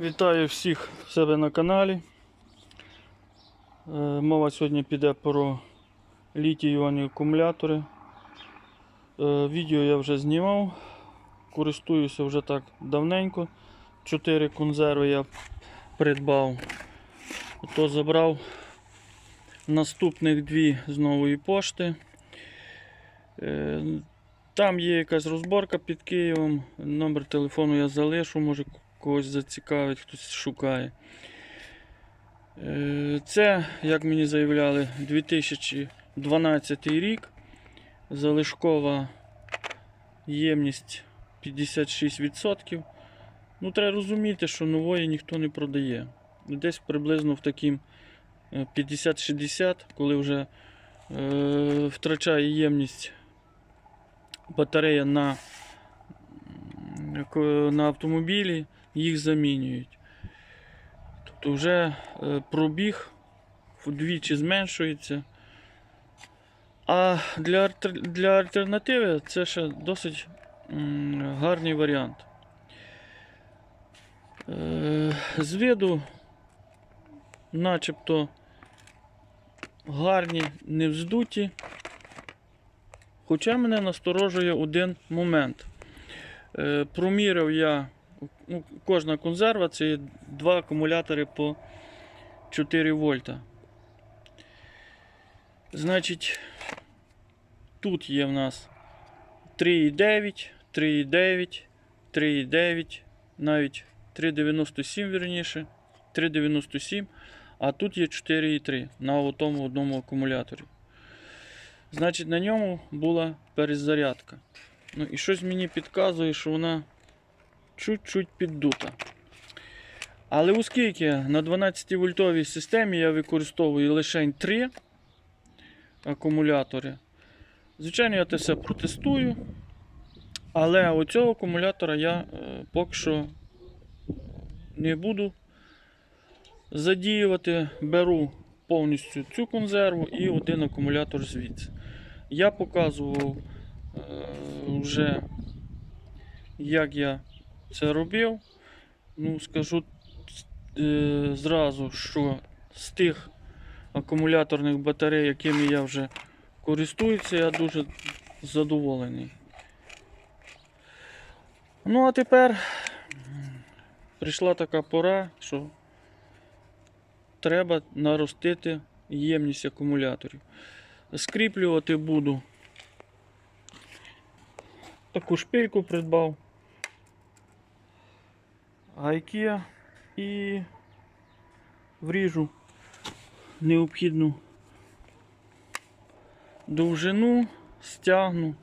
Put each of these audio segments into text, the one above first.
Вітаю всіх в себе на каналі. Е, Мова сьогодні піде про літій іонні акумулятори. Е, Відео я вже знімав, користуюся вже так давненько. Чотири консерви я придбав. То забрав наступних дві з нової пошти. Е, Там є якась розборка під Києвом. Номер телефону я залишу, може когось зацікавить, хтось шукає. Е, Це, як мені заявляли, 2012 рік. Залишкова ємність 56%. Ну, треба розуміти, що нової ніхто не продає. Десь приблизно в таким е, 50-60, коли вже е, втрачає ємність батарея на, на автомобілі, їх замінюють. Тобто вже е, пробіг вдвічі зменшується. А для, для альтернативи це ще досить гарний варіант. Е, З виду начебто гарні, не вздуті. Хоча мене насторожує один момент. Е, Проміряв я, ну, кожна консерва це два акумулятори по 4 вольта. Значить, тут є в нас 3,9, 3,9, 3,9, навіть 3,97 вірніше, 3,97, а тут є 4,3 на тому одному акумуляторі. Значить, на ньому була перезарядка. Ну і щось мені підказує, що вона чуть-чуть піддута. Але оскільки на 12 вольтовій системі я використовую лише 3 акумулятори, звичайно, я це все протестую. Але оцього акумулятора я е, поки що не буду задіювати. Беру повністю цю консерву і один акумулятор звідси. Я показував е, вже, як я це робив. Ну, скажу е, зразу, що з тих акумуляторних батарей, якими я вже користуюся, я дуже задоволений. Ну, а тепер прийшла така пора, що треба наростити ємність акумуляторів. Скріплювати буду. Таку шпильку придбав. Гайки і вріжу необхідну довжину, стягну.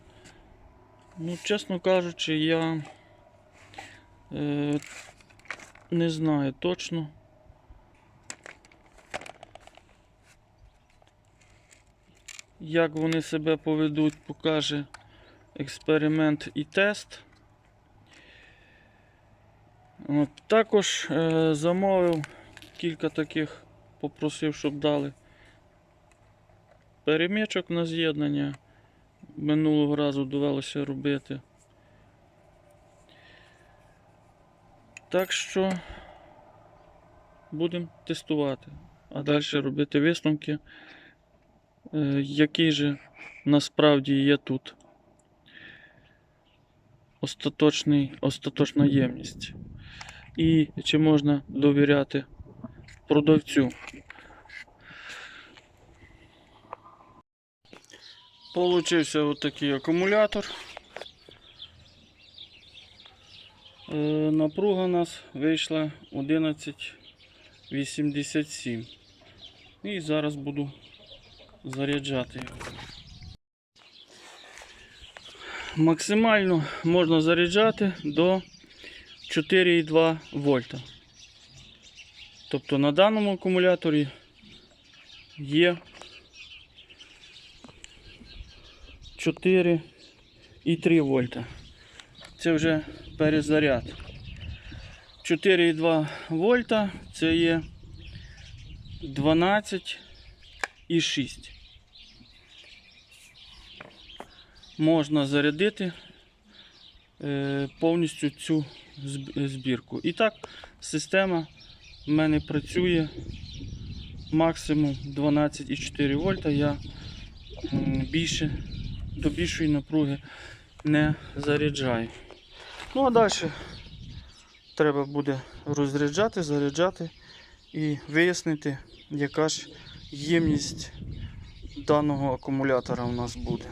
Ну, чесно кажучи, я е, не знаю точно. Як вони себе поведуть, покаже експеримент і тест. Також е, замовив кілька таких, попросив, щоб дали перемічок на з'єднання. Минулого разу довелося робити. Так що будемо тестувати, а далі робити висновки, е, який же насправді є тут остаточний, остаточна ємність. І чи можна довіряти продавцю. Получився отакий акумулятор. Е, Напруга у нас вийшла 11,87. І зараз буду заряджати його. Максимально можна заряджати до 4,2 вольта. Тобто на даному акумуляторі є 4,3 вольта. Це вже перезаряд. 4,2 вольта це є 12,6. Можна зарядити е, повністю цю збірку. І так, система в мене працює максимум 12,4 вольта. Я більше, до більшої напруги не заряджаю. Ну а далі треба буде розряджати, заряджати і вияснити, яка ж ємність даного акумулятора у нас буде.